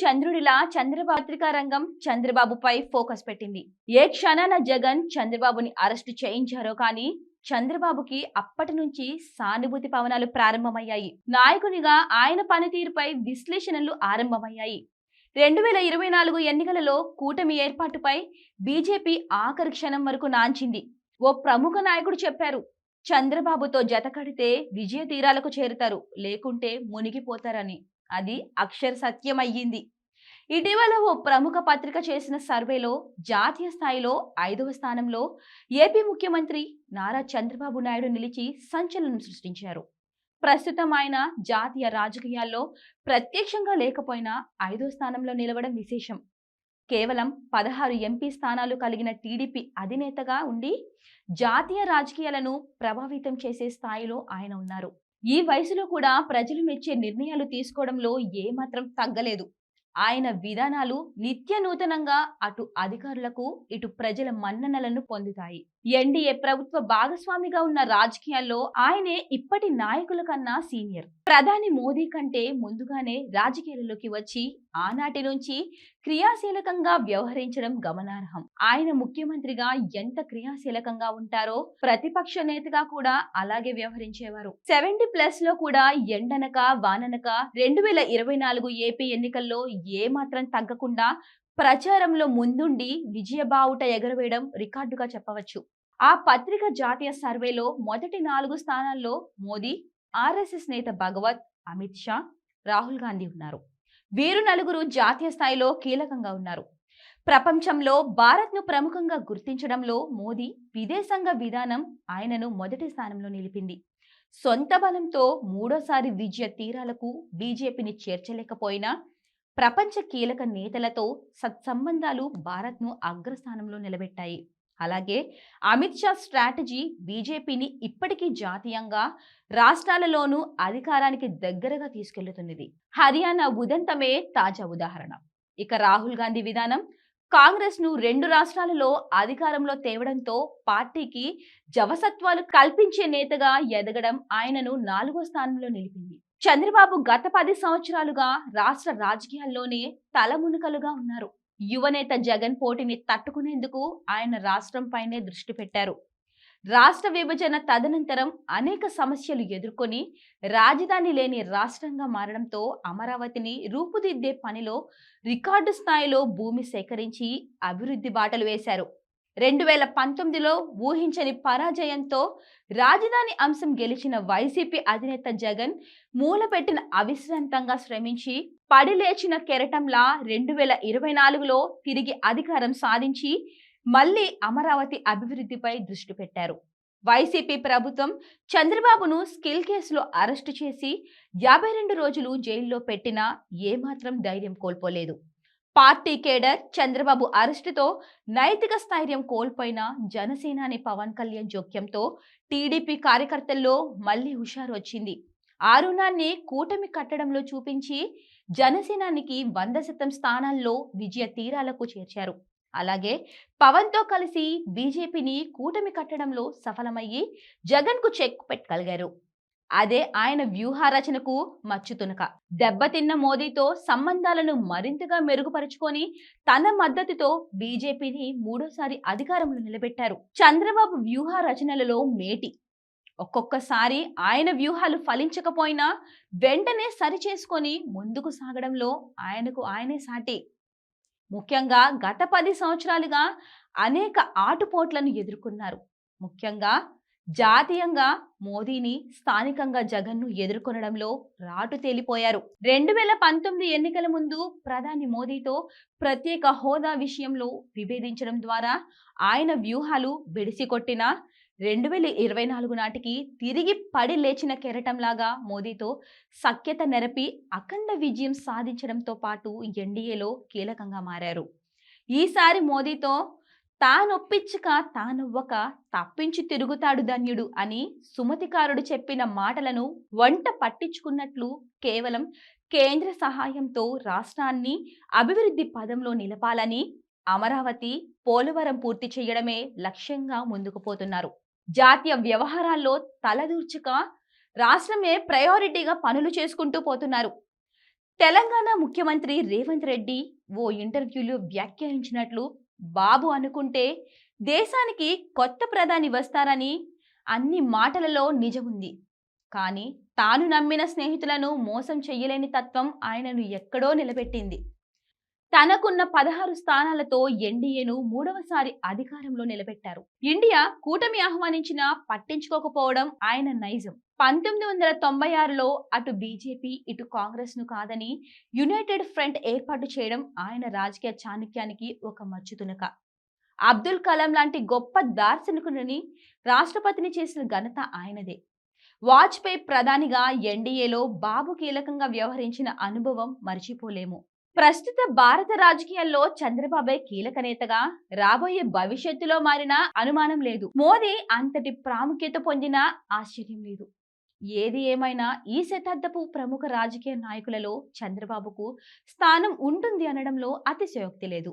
చంద్రుడిలా చంద్రపాత్రికా రంగం చంద్రబాబుపై ఫోకస్ పెట్టింది. ఏ క్షణాన జగన్ చంద్రబాబుని అరెస్టు చేయించారో కానీ చంద్రబాబుకి అప్పటి నుంచి సానుభూతి పవనాలు ప్రారంభమయ్యాయి. నాయకునిగా ఆయన పనితీరుపై విశ్లేషణలు ఆరంభమయ్యాయి. రెండు వేల ఇరవై నాలుగు ఎన్నికలలో కూటమి ఏర్పాటుపై బీజేపీ ఆఖరి క్షణం వరకు నాంచింది. ఓ ప్రముఖ నాయకుడు చెప్పారు చంద్రబాబుతో జతకడితే విజయ తీరాలకు చేరుతారు లేకుంటే మునిగిపోతారని. అది అక్షర సత్యమయ్యింది. ఇటీవల ఓ ప్రముఖ పత్రిక చేసిన సర్వేలో జాతీయ స్థాయిలో ఐదవ స్థానంలో ఏపీ ముఖ్యమంత్రి నారా చంద్రబాబు నాయుడు నిలిచి సంచలనం సృష్టించారు. ప్రస్తుతం ఆయన జాతీయ రాజకీయాల్లో ప్రత్యక్షంగా లేకపోయినా ఐదో స్థానంలో నిలవడం విశేషం. కేవలం పదహారు ఎంపీ స్థానాలు కలిగిన టీడీపీ అధినేతగా ఉండి జాతీయ రాజకీయాలను ప్రభావితం చేసే స్థాయిలో ఆయన ఉన్నారు. ఈ వయసులో కూడా ప్రజలు మెచ్చే నిర్ణయాలు తీసుకోవడంలో ఏమాత్రం తగ్గలేదు. ఆయన విధానాలు నిత్య నూతనంగా అటు అధికారులకు ఇటు ప్రజల మన్ననలను పొందుతాయి. ఎన్డీఏ ప్రభుత్వ భాగస్వామిగా ఉన్న రాజకీయాల్లో ఆయనే ఇప్పటి నాయకుల కన్నా సీనియర్. ప్రధాని మోదీ కంటే ముందుగానే రాజకీయాలలోకి వచ్చి ఆనాటి నుంచి క్రియాశీలకంగా వ్యవహరించడం గమనార్హం. ఆయన ముఖ్యమంత్రిగా ఎంత క్రియాశీలకంగా ఉంటారో ప్రతిపక్ష నేతగా కూడా అలాగే వ్యవహరించేవారు. సెవెంటీ ప్లస్లో కూడా ఎండనక వాననక రెండు వేల ఇరవై నాలుగు ఏపీ ఎన్నికల్లో ఏమాత్రం తగ్గకుండా ప్రచారంలో ముందుండి విజయబావుట ఎగరవేయడం రికార్డుగా చెప్పవచ్చు. ఆ పత్రిక జాతీయ సర్వేలో మొదటి నాలుగు స్థానాల్లో మోదీ ఆర్ఎస్ఎస్ నేత భగవత్ అమిత్ షా రాహుల్ గాంధీ ఉన్నారు. వీరు నలుగురు జాతీయ స్థాయిలో కీలకంగా ఉన్నారు. ప్రపంచంలో భారత్ను ప్రముఖంగా గుర్తించడంలో మోదీ విదేశాంగ విధానం ఆయనను మొదటి స్థానంలో నిలిపింది. సొంత బలంతో మూడోసారి విజయ తీరాలకు బీజేపీని చేర్చలేకపోయినా ప్రపంచ కీలక నేతలతో సత్సంబంధాలు భారత్ను అగ్రస్థానంలో నిలబెట్టాయి. అలాగే అమిత్ షా స్ట్రాటజీ బీజేపీని ఇప్పటికీ జాతీయంగా రాష్ట్రాలలోనూ అధికారానికి దగ్గరగా తీసుకెళ్తున్నది హర్యానా ఉదంతమే తాజా ఉదాహరణ. ఇక రాహుల్ గాంధీ విధానం కాంగ్రెస్ను రెండు రాష్ట్రాలలో అధికారంలో తేవడంతో పార్టీకి జవసత్వాలు కల్పించే నేతగా ఎదగడం ఆయనను నాలుగో స్థానంలో నిలిపింది. చంద్రబాబు గత పది సంవత్సరాలుగా రాష్ట్ర రాజకీయాల్లోనే తలమునకలుగా ఉన్నారు. యువనేత జగన్ పోటీని తట్టుకునేందుకు ఆయన రాష్ట్రంపైనే దృష్టి పెట్టారు. రాష్ట్ర విభజన తదనంతరం అనేక సమస్యలు ఎదుర్కొని రాజధాని లేని రాష్ట్రంగా మారడంతో అమరావతిని రూపుదిద్దే పనిలో రికార్డు స్థాయిలో భూమి సేకరించి అభివృద్ధి బాటలు వేశారు. రెండు వేల పంతొమ్మిదిలో ఊహించని పరాజయంతో రాజధాని అంశం గెలిచిన వైసీపీ అధినేత జగన్ మూలపెట్టిన అవిశ్రాంతంగా శ్రమించి పడిలేచిన కెరటంలా రెండు వేల ఇరవై నాలుగులో తిరిగి అధికారం సాధించి మళ్ళీ అమరావతి అభివృద్ధిపై దృష్టి పెట్టారు. వైసీపీ ప్రభుత్వం చంద్రబాబును స్కిల్ కేసులో అరెస్టు చేసి యాభై రెండు రోజులు జైల్లో పెట్టినా ఏమాత్రం ధైర్యం కోల్పోలేదు. పార్టీ కేడర్ చంద్రబాబు అరెస్టుతో నైతిక స్థైర్యం కోల్పోయిన జనసేనాని పవన్ కళ్యాణ్ జోక్యంతో టీడీపీ కార్యకర్తల్లో మళ్ళీ హుషారు వచ్చింది ఆరుణాన్ని కూటమి కట్టడంలో చూపించి జనసేనానికి వంద శాతం స్థానాల్లో విజయ తీరాలకు చేర్చారు. అలాగే పవన్తో కలిసి బీజేపీని కూటమి కట్టడంలో సఫలమయ్యి జగన్కు చెక్ పెట్టగలిగారు. అదే ఆయన వ్యూహ రచనకు మచ్చుతునక దెబ్బతిన్న మోదీతో సంబంధాలను మరింతగా మెరుగుపరుచుకొని తన మద్దతుతో బీజేపీని మూడోసారి అధికారంలో నిలబెట్టారు. చంద్రబాబు వ్యూహ రచనలలో మేటి. ఒక్కొక్కసారి ఆయన వ్యూహాలు ఫలించకపోయినా వెంటనే సరిచేసుకొని ముందుకు సాగడంలో ఆయనకు ఆయనే సాటి. ముఖ్యంగా గత పది సంవత్సరాలుగా అనేక ఆటుపోట్లను ఎదుర్కొన్నారు. ముఖ్యంగా జాతీయంగా మోదీని స్థానికంగా జగన్ను ఎదుర్కొనడంలో రాటు తేలిపోయారు. రెండు వేల పంతొమ్మిది ఎన్నికల ముందు ప్రధాని మోదీతో ప్రత్యేక హోదా విషయంలో విభేదించడం ద్వారా ఆయన వ్యూహాలు బిడిసికొట్టిన రెండు వేల ఇరవై నాలుగు నాటికి తిరిగి పడి లేచిన కెరటంలాగా మోదీతో సఖ్యత నెరపి అఖండ విజయం సాధించడంతో పాటు ఎన్డీఏలో కీలకంగా మారారు. ఈసారి మోదీతో తానొప్పించక తానొవ్వక తప్పించి తిరుగుతాడు ధన్యుడు అని సుమతికారుడు చెప్పిన మాటలను వంట పట్టించుకున్నట్లు కేవలం కేంద్ర సహాయంతో రాష్ట్రాన్ని అభివృద్ధి పదంలో నిలపాలని అమరావతి పోలవరం పూర్తి చేయడమే లక్ష్యంగా ముందుకు పోతున్నారు. జాతీయ వ్యవహారాల్లో తలదూర్చక రాష్ట్రమే ప్రయారిటీగా పనులు చేసుకుంటూ పోతున్నారు. తెలంగాణ ముఖ్యమంత్రి రేవంత్ రెడ్డి ఓ ఇంటర్వ్యూలో వ్యాఖ్యానించినట్లు బాబు అనుకుంటే దేశానికి కొత్త ప్రధాని వస్తారని అన్ని మాటలలో నిజముంది. కానీ తాను నమ్మిన స్నేహితులను మోసం చెయ్యలేని తత్వం ఆయనను ఎక్కడో నిలబెట్టింది. తనకున్న పదహారు స్థానాలతో ఎన్డీఏను మూడవసారి అధికారంలో నిలబెట్టారు. ఇండియా కూటమి ఆహ్వానించినా పట్టించుకోకపోవడం ఆయన నైజం. పంతొమ్మిది వందల తొంభై ఆరులో అటు బీజేపీ ఇటు కాంగ్రెస్ను కాదని యునైటెడ్ ఫ్రంట్ ఏర్పాటు చేయడం ఆయన రాజకీయ చాణక్యానికి ఒక మచ్చుతునక. అబ్దుల్ కలాం లాంటి గొప్ప దార్శనికుడిని రాష్ట్రపతిని చేసిన ఘనత ఆయనదే. వాజ్పేయి ప్రధానిగా ఎన్డీఏలో బాబు కీలకంగా వ్యవహరించిన అనుభవం మర్చిపోలేము. ప్రస్తుత భారత రాజకీయాల్లో చంద్రబాబే కీలక నేతగా రాబోయే భవిష్యత్తులో మారిన అనుమానం లేదు. మోదీ అంతటి ప్రాముఖ్యత పొందిన ఆశ్చర్యం లేదు. ఏది ఏమైనా ఈ శతాబ్దపు ప్రముఖ రాజకీయ నాయకులలో చంద్రబాబుకు స్థానం ఉంటుంది అనడంలో అతిశయోక్తి లేదు.